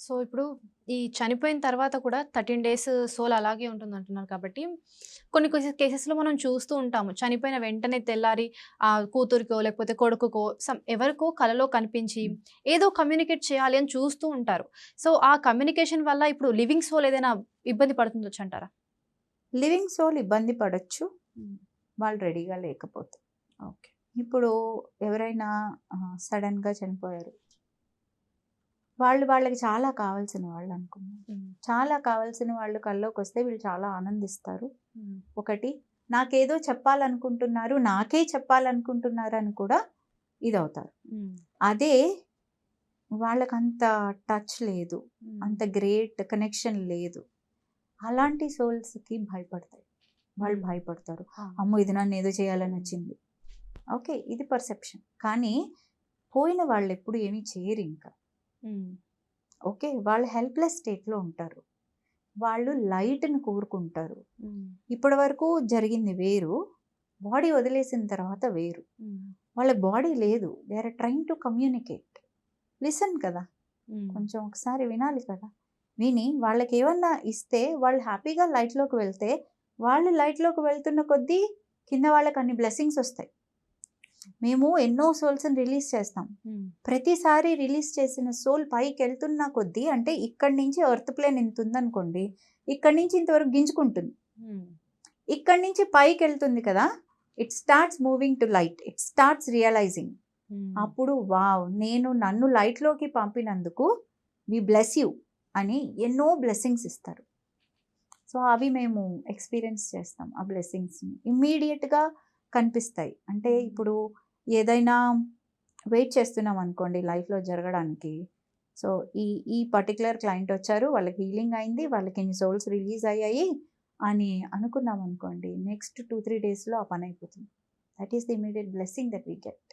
So ఇప్పుడు ఈ చనిపోయిన తర్వాత కూడా థర్టీన్ డేస్ సోల్ అలాగే ఉంటుంది అంటున్నారు కాబట్టి కొన్ని కొన్ని కేసెస్లో మనం చూస్తూ ఉంటాము. చనిపోయిన వెంటనే తెల్లారి ఆ కూతురికో లేకపోతే కొడుకుకో సమ్ ఎవరికో కలలో కనిపించి ఏదో కమ్యూనికేట్ చేయాలి అని చూస్తూ ఉంటారు. సో ఆ కమ్యూనికేషన్ వల్ల ఇప్పుడు లివింగ్ సోల్ ఏదైనా ఇబ్బంది పడుతుందొచ్చు అంటారా? లివింగ్ సోల్ ఇబ్బంది పడవచ్చు వాళ్ళు రెడీగా లేకపోతే. ఓకే. ఇప్పుడు ఎవరైనా సడన్గా చనిపోయారు. వాళ్ళు వాళ్ళకి చాలా కావాల్సిన వాళ్ళు అనుకున్నాం చాలా కావాల్సిన వాళ్ళు కల్లోకి వస్తే వీళ్ళు చాలా ఆనందిస్తారు. ఒకటి నాకేదో చెప్పాలనుకుంటున్నారు నాకే చెప్పాలనుకుంటున్నారు అని కూడా ఇది అవుతారు అదే వాళ్ళకి అంత టచ్ లేదు అంత గ్రేట్ కనెక్షన్ లేదు. అలాంటి సోల్స్కి భయపడతాయి. వాళ్ళు. భయపడతారు. అమ్మో ఇది నన్ను ఏదో చేయాలని వచ్చింది ఓకే ఇది పర్సెప్షన్ కానీ పోయిన వాళ్ళు ఎప్పుడు ఏమీ చేయరు ఇంకా. ఓకే. వాళ్ళు హెల్ప్లెస్ స్టేట్లో ఉంటారు. వాళ్ళు లైట్ని కోరుకుంటారు. ఇప్పటి వరకు జరిగింది వేరు. బాడీ వదిలేసిన తర్వాత వేరు. వాళ్ళ బాడీ లేదు. They are train to communicate. Listen కదా. కొంచెం ఒకసారి వినాలి కదా. విని వాళ్ళకి ఏమన్నా ఇస్తే వాళ్ళు హ్యాపీగా లైట్లోకి వెళ్తే వాళ్ళు లైట్లోకి వెళ్తున్న కొద్దీ కింద వాళ్ళకి అన్ని బ్లెస్సింగ్స్ వస్తాయి. మేము ఎన్నో సోల్స్ని రిలీజ్ చేస్తాం. ప్రతిసారి రిలీజ్ చేసిన సోల్ పైకి వెళ్తున్న కొద్దీ అంటే ఇక్కడి నుంచి ఎర్త్ ప్లేన్ ఇంత ఉందనుకోండి ఇక్కడి నుంచి ఇంతవరకు గింజుకుంటుంది. ఇక్కడి నుంచి పైకి వెళ్తుంది కదా it starts moving to light it starts realizing. అప్పుడు వావ్ నేను నన్ను లైట్లోకి పంపినందుకు వి బ్లెస్ యూ అని ఎన్నో బ్లెస్సింగ్స్ ఇస్తారు. సో అవి మేము ఎక్స్పీరియన్స్ చేస్తాం ఆ బ్లెస్సింగ్స్ని. ఇమ్మీడియట్గా కనిపిస్తాయి. అంటే ఇప్పుడు ఏదైనా వెయిట్ చేస్తున్నాం అనుకోండి లైఫ్లో జరగడానికి. సో ఈ ఈ పర్టికులర్ క్లయింట్ వచ్చారు వాళ్ళకి హీలింగ్ అయింది వాళ్ళకి ఇన్ని సోల్స్ రిలీజ్ అయ్యాయి అని అనుకున్నాం అనుకోండి నెక్స్ట్ టూ త్రీ డేస్లో ఆ పని అయిపోతుంది. That is the immediate blessing that we get